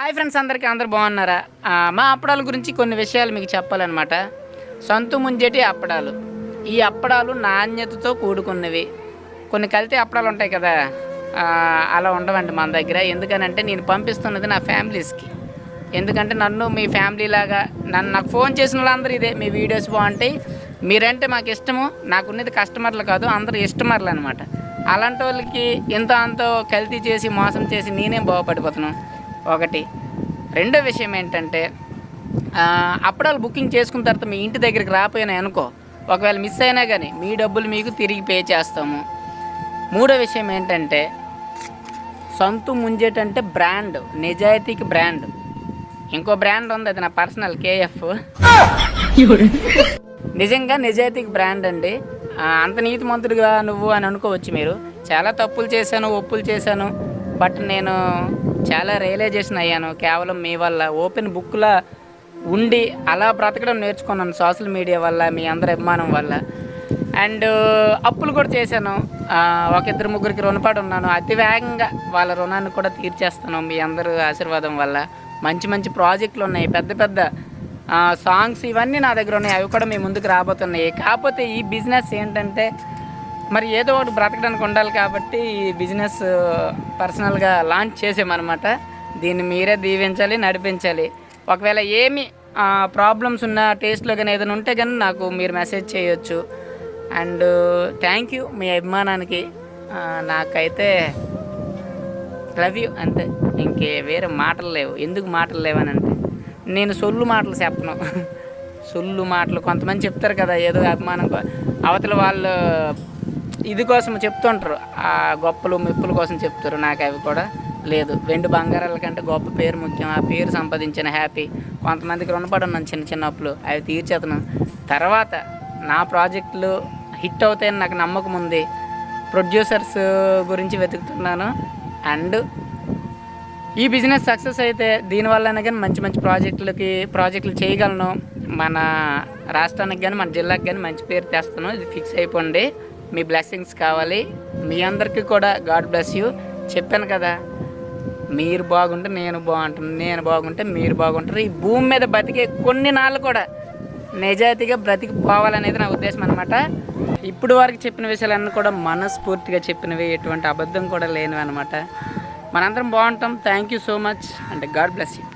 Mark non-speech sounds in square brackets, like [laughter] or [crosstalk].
Hi friends అందరికీ అందరు బాగున్నారా? మా అప్పడాల గురించి కొన్ని విషయాలు మీకు చెప్పాలన్నమాట. సొంత ముంజేటి అప్పడాలు. ఈ అప్పడాలు నాణ్యతతో కూడుకున్నవి. కొన్ని కల్తీ అప్పడాలు ఉంటాయి కదా అలా ఉండవండి మన దగ్గర. ఎందుకనంటే నేను పంపిస్తున్నది నా ఫ్యామిలీస్కి. ఎందుకంటే నన్ను మీ ఫ్యామిలీ లాగా నన్ను నాకు ఫోన్ చేసిన వాళ్ళందరూ ఇదే మీ వీడియోస్ బాగుంటాయి. మీరంటే మాకు ఇష్టము. నాకున్నది కస్టమర్లు కాదు అందరూ ఇష్టమర్లు అనమాట అలాంటి వాళ్ళకి ఇంత అంతో కల్తీ చేసి మోసం చేసి నేనేం బాగుపడిపోతున్నాను ఒకటి. రెండో విషయం ఏంటంటే ఆ, అప్పడాలు బుకింగ్ చేసుకున్న తర్వాత మీ ఇంటి దగ్గరికి రాపోయినా అనుకో. ఒకవేళ మిస్ అయినా కానీ మీ డబ్బులు మీకు తిరిగి పే చేస్తాము. మూడో విషయం ఏంటంటే సొంత ముంజేటంటే బ్రాండ్ నిజాయితీకి బ్రాండ్. ఇంకో బ్రాండ్ ఉంది అది నా పర్సనల్ కేఎఫ్. నిజంగా నిజాయితీకి బ్రాండ్ అండి. అంత అంత నీతిమంతుడిగా నువ్వు అని అనుకోవచ్చు మీరు. చాలా తప్పులు చేశాను ఒప్పులు చేశాను. బట్ నేను చాలా రియలైజేషన్ అయ్యాను. కేవలం మీ వల్ల ఓపెన్ బుక్లా ఉండి అలా బ్రతకడం నేర్చుకున్నాను సోషల్ మీడియా వల్ల మీ అందరి అభిమానం వల్ల. అండ్ అప్పులు కూడా చేశాను. ఒక ఇద్దరు ముగ్గురికి రుణపడి ఉన్నాను అతి వేగంగా వాళ్ళ రుణాన్ని కూడా తీర్చేస్తాను మీ అందరూ ఆశీర్వాదం వల్ల. మంచి మంచి ప్రాజెక్టులు ఉన్నాయి. పెద్ద పెద్ద సాంగ్స్ ఇవన్నీ నా దగ్గర ఉన్నాయి. అవి కూడా మీ ముందుకు రాబోతున్నాయి. కాకపోతే ఈ బిజినెస్ ఏంటంటే మరి ఏదో ఒకటి బ్రతకడానికి ఉండాలి కాబట్టి ఈ బిజినెస్ పర్సనల్గా లాంచ్ చేసామన్నమాట. దీన్ని మీరే దీవించాలి నడిపించాలి. ఒకవేళ ఏమి ప్రాబ్లమ్స్ ఉన్న టేస్ట్లో కానీ ఏదైనా ఉంటే కానీ నాకు మీరు మెసేజ్ చేయొచ్చు. అండ్ థ్యాంక్ యూ మీ అభిమానానికి. నాకైతే లవ్ యూ అంతే. ఇంకే వేరే మాటలు లేవు. ఎందుకు మాటలు లేవని అంటే నేను సొల్లు మాటలు చెప్పను. [laughs] సొల్లు మాటలు కొంతమంది చెప్తారు కదా ఏదో అభిమానం. అవతల వాళ్ళు ఇది కోసం చెప్తుంటారు. ఆ గొప్పలు మెప్పుల కోసం చెప్తారు. నాకు అవి కూడా లేదు. వెండి బంగారాల కంటే గొప్ప పేరు ముఖ్యం. ఆ పేరు సంపాదించిన హ్యాపీ. కొంతమందికి రుణపడి ఉన్నాను చిన్న చిన్న అప్పులు. అవి తీర్చేతను. తర్వాత నా ప్రాజెక్టులు హిట్ అవుతాయని నాకు నమ్మకం ఉంది. ప్రొడ్యూసర్స్ గురించి వెతుకుతున్నాను. అండ్ ఈ బిజినెస్ సక్సెస్ అయితే దీనివల్లనే కానీ మంచి మంచి ప్రాజెక్టులకి ప్రాజెక్టులు చేయగలను. మన రాష్ట్రానికి కానీ మన జిల్లాకి కానీ మంచి పేరు తెస్తాను. ఇది ఫిక్స్ అయిపోండి. మీ బ్లెస్సింగ్స్ కావాలి. మీ అందరికీ కూడా గాడ్ బ్లెస్ యూ. చెప్పాను కదా మీరు బాగుంటే నేను బాగుంటాను నేను బాగుంటే మీరు బాగుంటారు. ఈ భూమి మీద బతికే కొన్ని నాళ్ళు కూడా నిజాయితీగా బ్రతికి పోవాలనేది నా ఉద్దేశం అనమాట ఇప్పుడు వరకు చెప్పిన విషయాలన్నీ కూడా మనస్ఫూర్తిగా చెప్పినవి ఎటువంటి అబద్ధం కూడా లేనివి అనమాట మనందరం బాగుంటాం. థ్యాంక్ యూ సో మచ్ అంటే గాడ్ బ్లెస్ యూ